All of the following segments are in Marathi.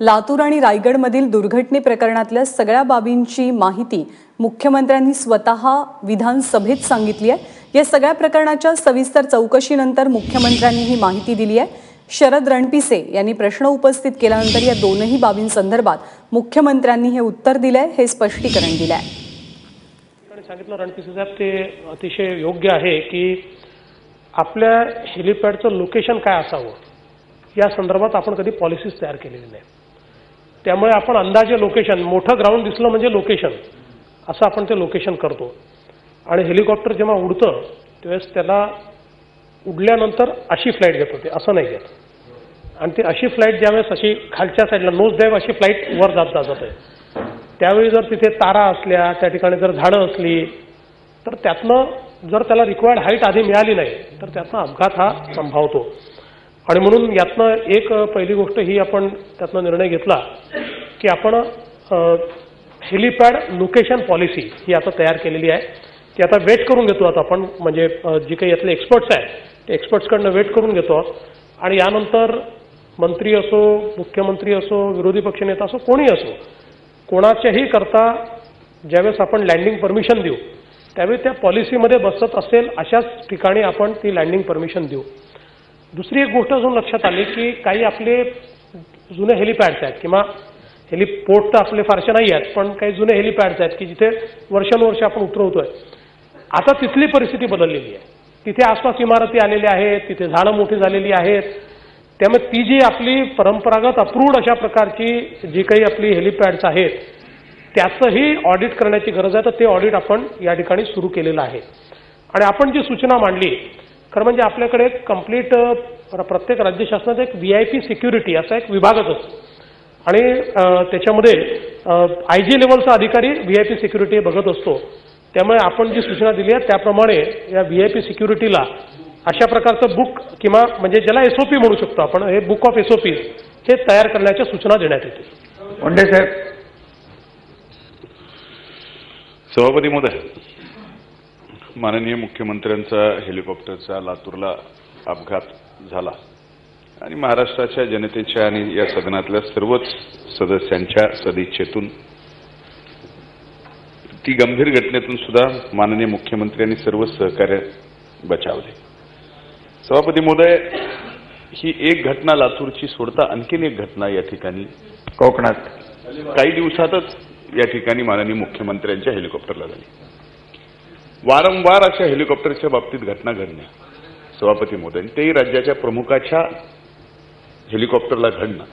लातूर आणि रायगडमधील दुर्घटने प्रकरणातल्या सगळ्या बाबींची माहिती मुख्यमंत्र्यांनी स्वतः विधानसभेत सांगितली आहे. या सगळ्या प्रकरणाच्या सविस्तर चौकशीनंतर मुख्यमंत्र्यांनी ही माहिती दिली आहे. शरद रणपिसे यांनी प्रश्न उपस्थित केल्यानंतर या दोनही बाबींसंदर्भात मुख्यमंत्र्यांनी हे उत्तर दिलंय हे स्पष्टीकरण दिलंय. आहे सांगितलं रणपिसे साहेब ते अतिशय योग्य आहे की आपल्या हेलिपॅडचं लोकेशन काय असावं? या संदर्भात आपण कधी पॉलिसीज तयार केलेली नाही त्यामुळे आपण अंदाजे लोकेशन मोठं ग्राउंड दिसलं म्हणजे लोकेशन असं आपण ते लोकेशन करतो. आणि हेलिकॉप्टर जेव्हा उडतं त्यावेळेस त्याला उडल्यानंतर अशी फ्लाईट घेत होते असं नाही घेत. आणि ती अशी फ्लाईट ज्यावेळेस अशी खालच्या साईडला नोज ड्राईव्ह अशी फ्लाईट वर जात जात आहे त्यावेळी जर तिथे तारा असल्या त्या ठिकाणी जर झाडं असली तर त्यातनं जर त्याला रिक्वायर्ड हाईट आधी मिळाली नाही तर त्यातनं अपघात हा संभावतो. आणि म्हणून यातनं एक पहिली गोष्ट ही आपण त्यातनं निर्णय घेतला की आपण हेलिपॅड लोकेशन पॉलिसी ही आता तयार केलेली आहे. ती आता वेट करून घेतो आता आपण म्हणजे जे जी काही यातले एक्सपर्ट्स आहेत ते एक्सपर्ट्सकडनं वेट करून घेतो आहोत. आणि यानंतर मंत्री असो मुख्यमंत्री असो विरोधी पक्षनेता असो कोणी असो कोणाच्याही करता ज्यावेळेस आपण लँडिंग परमिशन देऊ त्यावेळी त्या पॉलिसीमध्ये बसत असेल अशाच ठिकाणी आपण ती लँडिंग परमिशन देऊ. दुसरी एक गोष्ट अजून लक्षात आली की काही आपले जुने हेलिपॅड्स आहेत किंवा हेलिपोर्ट तर आपले फारसे नाही आहेत पण काही जुने हेलिपॅड्स आहेत की जिथे वर्षानुवर्ष आपण उतरवतोय. आता तिथली परिस्थिती बदललेली आहे. तिथे आसपास इमारती आलेल्या आहेत तिथे झाडं मोठी झालेली आहेत. त्यामुळे ती जी आपली परंपरागत अप्रूव्ड अशा प्रकारची जी काही आपली हेलिपॅड्स आहेत त्याचंही ऑडिट करण्याची गरज आहे. तर ते ऑडिट आपण या ठिकाणी सुरू केलेलं आहे. आणि आपण जी सूचना मांडली खरं म्हणजे आपल्याकडे एक कंप्लीट प्रत्येक राज्य शासनात एक व्ही आय पी सिक्युरिटी असा एक विभागच असतो. आणि त्याच्यामध्ये आय जी लेवलचा अधिकारी व्ही आय पी सिक्युरिटी बघत असतो. त्यामुळे आपण जी सूचना दिली आहे त्याप्रमाणे या व्ही आय पी सिक्युरिटीला अशा प्रकारचं बुक किंवा म्हणजे ज्याला एसओपी म्हणू शकतो आपण हे बुक ऑफ एसओपीज हे तयार करण्याच्या सूचना देण्यात येतील. मुंडे साहेब. सभापती महोदय. माननीय मुख्यमंत्र्यांचा हेलिकॉप्टरचा लातूरला अपघात झाला. आणि महाराष्ट्राच्या जनतेच्या आणि या सदनातल्या सर्वच सदस्यांच्या सदिच्छेतून ती गंभीर घटनेतून सुद्धा माननीय मुख्यमंत्र्यांनी सर्व सहकार्य बचावले. सभापती महोदय ही एक घटना लातूरची सोडता आणखीन एक घटना या ठिकाणी कोकणात. काही दिवसातच या ठिकाणी माननीय मुख्यमंत्र्यांच्या हेलिकॉप्टरला झाली. वारंवार अशा हेलिकॉप्टरच्या बाबतीत घटना घडणे सभापती मोदी तेही राज्याच्या प्रमुखाच्या हेलिकॉप्टरला घडणं.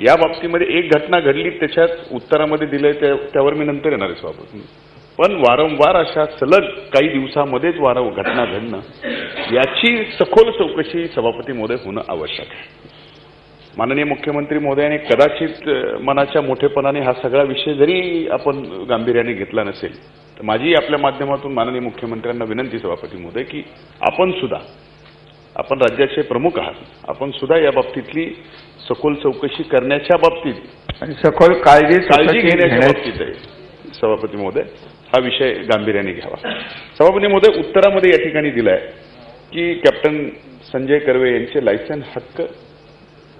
या बाबतीमध्ये एक घटना घडली त्याच्यात उत्तरामध्ये दिलंय त्यावर मी नंतर येणार आहे सभापती. पण वारंवार अशा सलग काही दिवसामध्येच वार घटना घडणं याची सखोल चौकशी सभापती महोदय होणं आवश्यक आहे. माननीय मुख्यमंत्री महोदयाने कदाचित मनाच्या मोठेपणाने हा सगळा विषय जरी आपण गांभीर्याने घेतला नसेल तर माझी आपल्या माध्यमातून माननीय मुख्यमंत्र्यांना विनंती सभापती महोदय की आपण सुद्धा आपण राज्याचे प्रमुख आहात आपण सुद्धा या बाबतीतली सखोल चौकशी करण्याच्या बाबतीत आणि सखोल काळजी काळजी घेण्याच्या घेण्याची- बाबतीत आहे सभापती महोदय. हा विषय गांभीर्याने घ्यावा. सभापती महोदय उत्तरामध्ये या ठिकाणी दिलाय की कॅप्टन संजय कर्वे यांचे लायसन हक्क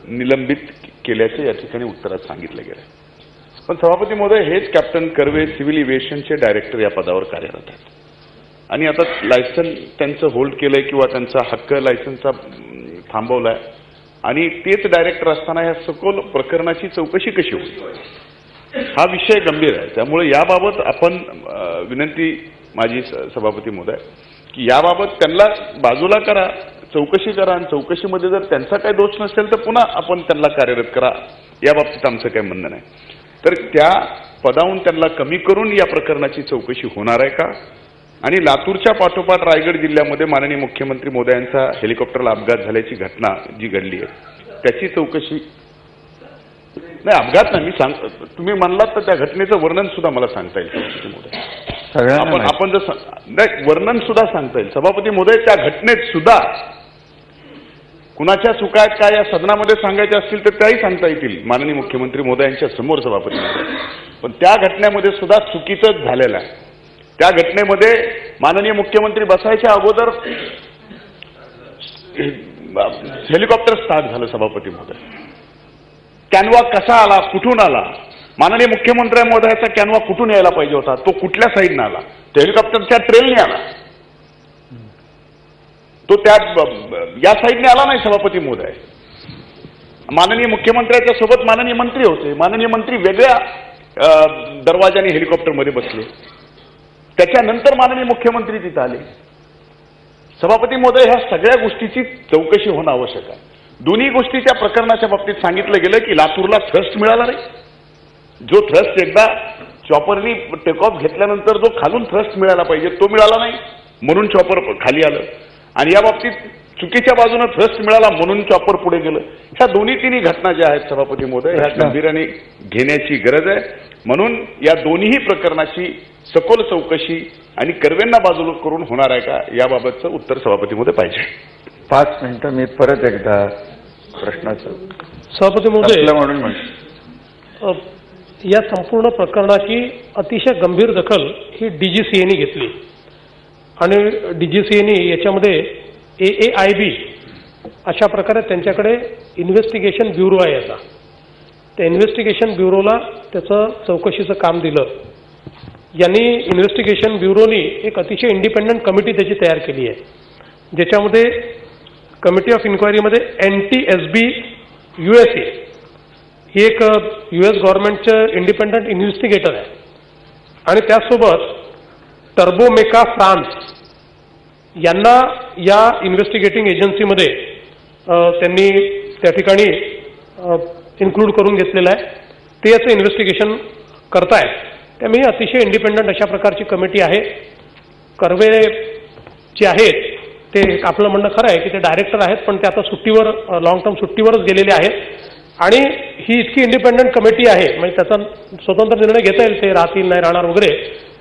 निलंबित केल्याचे या ठिकाणी उत्तरात सांगितलं गेलं पण सभापती महोदय हेच कॅप्टन कर्वे सिव्हिल एव्हिएशनचे डायरेक्टर या पदावर कार्यरत आहेत. आणि आता लायसन त्यांचं होल्ड केलंय किंवा त्यांचा हक्क लायसनचा थांबवलाय. आणि तेच डायरेक्टर असताना या सखोल प्रकरणाची चौकशी कशी होईल? हा विषय गंभीर आहे. त्यामुळे याबाबत आपण विनंती माझी सभापती महोदय की याबाबत त्यांना बाजूला करा चौकशी करा आणि चौकशीमध्ये जर त्यांचा काही दोष नसेल तर पुन्हा आपण त्यांना कार्यरत करा. या बाबतीत आमचं काही म्हणणं नाही. तर त्या पदावरून त्यांना कमी करून या प्रकरणाची चौकशी होणार आहे का? आणि लातूरच्या पाठोपाठ रायगड जिल्ह्यामध्ये माननीय मुख्यमंत्री मोदयांचा हेलिकॉप्टरला अपघात झाल्याची घटना जी घडली आहे त्याची चौकशी नाही अपघात नाही मी सांग तुम्ही म्हणलात तर त्या घटनेचं वर्णन सुद्धा मला सांगता येईल आपण. आपण जर नाही वर्णन सुद्धा सांगता येईल. सभापती महोदय त्या घटनेत सुद्धा कुणाच्या सुखात काय या सदनामध्ये सांगायच्या असतील तर त्याही सांगता येतील. माननीय मुख्यमंत्री मोदयांच्या समोर सभापती पण त्या घटनेमध्ये सुद्धा चुकीचंच झालेलं आहे. त्या घटनेमध्ये माननीय मुख्यमंत्री बसायच्या अगोदर हेलिकॉप्टर स्टार्ट झालं सभापती महोदय. कॅनवा कसा आला कुठून आला? माननीय मुख्यमंत्री महोदयाचा कॅनवा कुठून यायला पाहिजे होता? तो कुठल्या साईडनं आला? तो हेलिकॉप्टरच्या ट्रेलने आला. तो त्या या साईडने आला नाही सभापती महोदय. माननीय मुख्यमंत्र्याच्या सोबत माननीय मंत्री होते. माननीय मंत्री वेगळ्या दरवाजाने हेलिकॉप्टरमध्ये बसले. त्याच्यानंतर माननीय मुख्यमंत्री तिथं आले. सभापती महोदय ह्या सगळ्या गोष्टीची चौकशी होणं आवश्यक आहे. दोन्ही गोष्टीच्या प्रकरणाच्या बाबतीत सांगितलं गेलं की लातूरला थ्रस्ट मिळाला नाही. जो थ्रस्ट एकदा चॉपरनी टेकऑफ घेतल्यानंतर जो खालून थ्रस्ट मिळाला पाहिजे तो मिळाला नाही. म्हणून चॉपर खाली आलं. आणि या बाबतीत चुकीच्या बाजूनं थ्रस्ट मिळाला म्हणून चॉपर पुढे गेलं. ह्या दोन्ही तिन्ही घटना ज्या आहेत सभापती महोदय ह्या. गंभीराने घेण्याची गरज आहे. म्हणून या दोन्ही प्रकरणाची सखोल चौकशी आणि कर्वेंना बाजूला करून होणार आहे का याबाबतचं उत्तर सभापती महोदय पाहिजे. पाच मिनिटं मी परत एकदा प्रश्नाचं सभापती महोदय म्हणून या संपूर्ण प्रकरणाची अतिशय गंभीर दखल ही डीजीसीएने घेतली. आणि डीजीसीएने याच्यामध्ये ए ए आय बी अशा प्रकारे त्यांच्याकडे इन्व्हेस्टिगेशन ब्युरो आहे याचा त्या इन्व्हेस्टिगेशन ब्युरोला त्याचं चौकशीचं काम दिलं. यांनी इन्व्हेस्टिगेशन ब्युरोनी एक अतिशय इंडिपेंडंट कमिटी त्याची तयार केली आहे. ज्याच्यामध्ये committee of इन्क्वायरीमध्ये N T S B U S A ही एक यू एस गव्हर्नमेंटचं इंडिपेंडंट इन्व्हेस्टिगेटर आहे. आणि त्याचसोबत टर्बोमेका फ्रान्स यांना या इन्व्हेस्टिगेटिंग एजन्सीमध्ये त्यांनी त्या ठिकाणी इन्क्लूड करून घेतलेलं आहे. ते याचं इन्व्हेस्टिगेशन करतायत. त्यामुळे अतिशय इंडिपेंडंट अशा प्रकारची कमिटी आहे. कर्वे जे आहेत ते आपलं म्हणणं खरं आहे की ते डायरेक्टर आहेत पण ते आता सुट्टीवर लॉंग टर्म सुट्टीवरच गेलेले आहेत. आणि ही इतकी इंडिपेंडंट कमिटी आहे म्हणजे त्याचा स्वतंत्र निर्णय घेता येईल ते राहतील नाही राहणार वगैरे.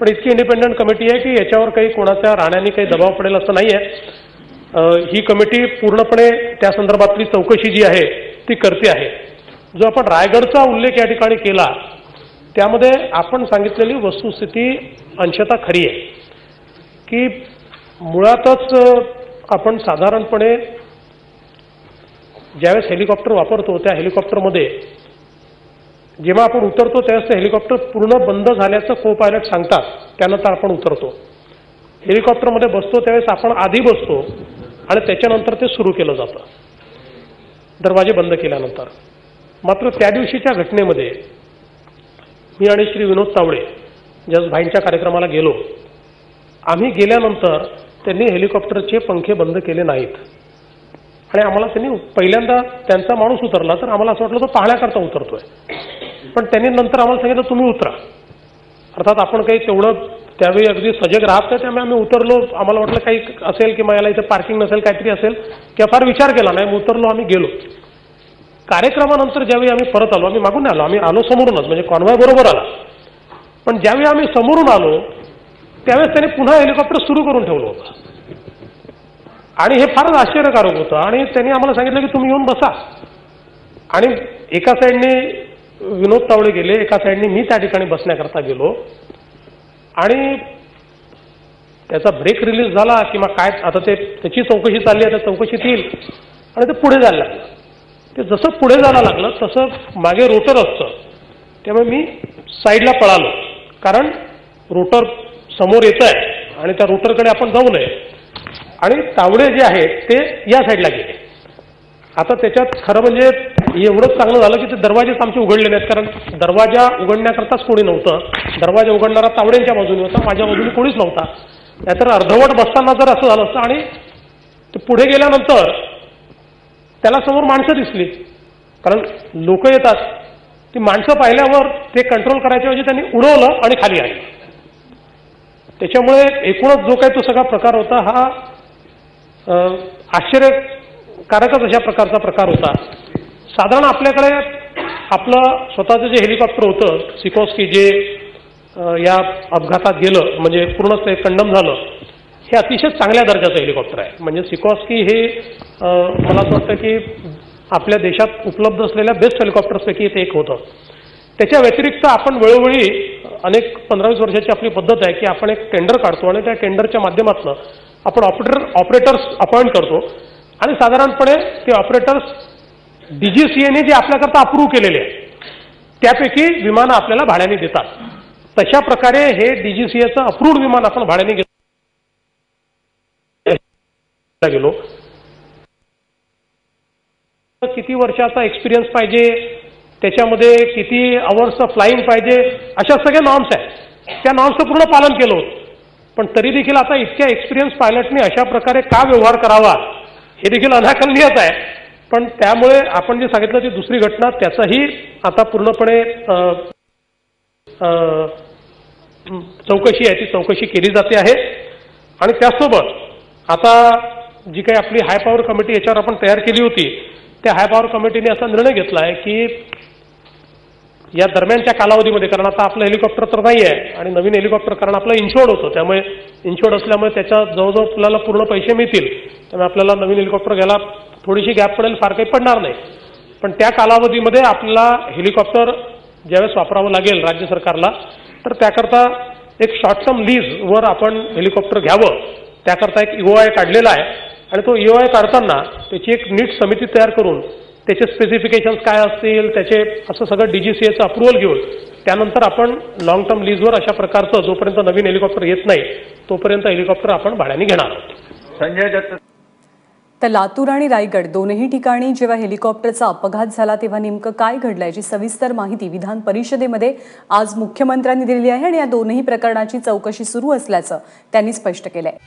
पण इतकी इंडिपेंडंट कमिटी आहे की याच्यावर काही कोणाच्या राहण्याने काही दबाव पडेल असं नाही आहे ही कमिटी पूर्णपणे त्या संदर्भातली चौकशी जी आहे ती करते आहे. जो आपण रायगडचा उल्लेख या ठिकाणी केला त्यामध्ये आपण सांगितलेली वस्तुस्थिती अंशतः खरी आहे. की मुळातच आपण साधारणपणे ज्यावेळेस हेलिकॉप्टर वापरतो त्या हेलिकॉप्टरमध्ये जेव्हा आपण उतरतो त्यावेळेस ते हेलिकॉप्टर पूर्ण बंद झाल्याचं को पायलट सांगतात त्यानंतर आपण उतरतो. हेलिकॉप्टरमध्ये बसतो त्यावेळेस आपण आधी बसतो आणि त्याच्यानंतर ते सुरू केलं जातं. दरवाजे बंद केल्यानंतर. मात्र त्या दिवशीच्या घटनेमध्ये मी आणि श्री विनोद तावडे जस भाईंच्या कार्यक्रमाला गेलो आम्ही गेल्यानंतर त्यांनी हेलिकॉप्टरचे पंखे बंद केले नाहीत. आणि आम्हाला त्यांनी पहिल्यांदा त्यांचा माणूस उतरला तर आम्हाला असं वाटलं तो पाहण्याकरता उतरतोय. पण त्यांनी नंतर आम्हाला सांगितलं तुम्ही उतरा. अर्थात आपण काही तेवढं त्यावेळी अगदी सजग राहत नाही त्यामुळे आम्ही उतरलो. आम्हाला वाटलं काही असेल किंवा याला इथे पार्किंग नसेल काहीतरी असेल. किंवा फार विचार केला नाही उतरलो आम्ही गेलो. कार्यक्रमानंतर ज्यावेळी आम्ही परत आलो आम्ही मागून आलो आम्ही आलो समोरूनच म्हणजे कॉन्व्हॉय बरोबर आला. पण ज्यावेळी आम्ही समोरून आलो त्यावेळेस त्याने पुन्हा हेलिकॉप्टर सुरू करून ठेवलं होतं. आणि हे फारच आश्चर्यकारक होतं. आणि त्यांनी आम्हाला सांगितलं की तुम्ही येऊन बसा. आणि एका साईडने विनोद तावडे गेले एका साईडने मी त्या ठिकाणी बसण्याकरता गेलो. आणि त्याचा ब्रेक रिलीज झाला किंवा काय आता ते त्याची चौकशी चालली आहे त्या चौकशीत येईल. आणि ते पुढे जायला लागलं. ते जसं पुढे जायला लागलं तसं मागे रोटर असतं. त्यामुळे मी साईडला पळालो. कारण रोटर समोर येत आहे आणि त्या रोटरकडे आपण जाऊ नये. आणि तावडे जे आहेत ते या साईडला गेले. आता त्याच्यात खरं म्हणजे एवढंच चांगलं झालं की ते दरवाजेच आमचे उघडले नाहीत. कारण दरवाजा उघडण्याकरताच कोणी नव्हतं. दरवाजा उघडणारा तावड्यांच्या बाजूने होता माझ्या बाजूने कोणीच नव्हता. नाहीतर अर्धवट बसताना जर असं झालं असतं आणि ते पुढे गेल्यानंतर त्याला समोर माणसं दिसली. कारण लोक येतात ती माणसं पाहिल्यावर ते कंट्रोल करायच्या म्हणजे त्यांनी उडवलं आणि खाली आली त्याच्यामुळे एकूणच जो काही तो सगळा प्रकार होता हा आश्चर्यकारकच अशा प्रकारचा प्रकार होता. साधारण आपल्याकडे आपलं स्वतःचं जे हेलिकॉप्टर होतं सिकॉस्की जे या अपघातात गेलं म्हणजे पूर्णच ते कंडम झालं हे अतिशय चांगल्या दर्जाचं हेलिकॉप्टर आहे. म्हणजे सिकॉस्की हे मला असं वाटतं की आपल्या देशात उपलब्ध असलेल्या बेस्ट हेलिकॉप्टर्सपैकी ते एक होतं. त्याच्या व्यतिरिक्त आपण वेळोवेळी अनेक पंधरा वीस वर्षाची आपली पद्धत आहे की आपण एक टेंडर काढतो आणि त्या टेंडरच्या माध्यमातून आपण ऑपरेटर ऑपरेटर्स अपॉइंट करतो. आणि साधारणपणे ते ऑपरेटर्स डीजीसीएने जे आपल्याकरता अप्रूव्ह केलेले आहे त्यापैकी विमानं आपल्याला भाड्याने देतात. तशा प्रकारे हे डीजीसीएचं अप्रूव्ड विमान आपण भाड्याने घेतो. गेलो. किती वर्षाचा एक्सपिरियन्स पाहिजे त्याच्यामध्ये किती अवर्सचं फ्लाईंग पाहिजे अशा सगळ्या नॉर्म्स आहेत. त्या नॉर्म्सचं पूर्ण पालन केलं होतं. पण तरी देखील आता इतक्या एक्सपिरियन्स पायलटने अशा प्रकारे का व्यवहार करावा हे देखील अनाकलनीयच आहे. पण त्यामुळे आपण जे सांगितलं ती दुसरी घटना त्याचाही आता पूर्णपणे चौकशी आहे ती चौकशी केली जाते आहे. आणि त्याचसोबत आता जी काही आपली हाय पॉवर कमिटी याच्यावर आपण तयार केली होती त्या हाय पॉवर कमिटीने असा निर्णय घेतला आहे की या दरम्यानच्या कालावधीमध्ये कारण आता आपलं हेलिकॉप्टर तर नाही आहे आणि नवीन हेलिकॉप्टर कारण आपलं इन्शुअर्ड होतं. त्यामुळे इन्शुअर्ड असल्यामुळे त्याच्या जवळजवळ आपल्याला पूर्ण पैसे मिळतील. त्यामुळे आपल्याला नवीन हेलिकॉप्टर घ्यायला थोडीशी गॅप पडेल फार काही पडणार नाही. पण त्या कालावधीमध्ये आपल्याला हेलिकॉप्टर ज्यावेळेस वापरावं लागेल राज्य सरकारला तर त्याकरता एक शॉर्ट टर्म लीजवर आपण हेलिकॉप्टर घ्यावं. त्याकरता एक E आय काढलेला आहे. आणि तो E आय काढताना त्याची एक नीट समिती तयार करून त्याचे स्पेसिफिकेशन्स काय असतील त्याचे असं सगळं डीजीसीएचं अप्रुव्हल घेऊन त्यानंतर आपण लॉंग टर्म लीजवर अशा प्रकारचं जोपर्यंत नवीन हेलिकॉप्टर येत नाही तोपर्यंत हेलिकॉप्टर आपण भाड्याने घेणार आहोत. संजय दत्त. तर लातूर आणि रायगड दोनही ठिकाणी जेव्हा हेलिकॉप्टरचा अपघात झाला तेव्हा नेमकं काय घडलं याची सविस्तर माहिती विधान परिषदेमध्ये आज मुख्यमंत्र्यांनी दिलेली आहे आणि या दोनही प्रकरणाची चौकशी सुरू असल्याचं त्यांनी स्पष्ट केलंय.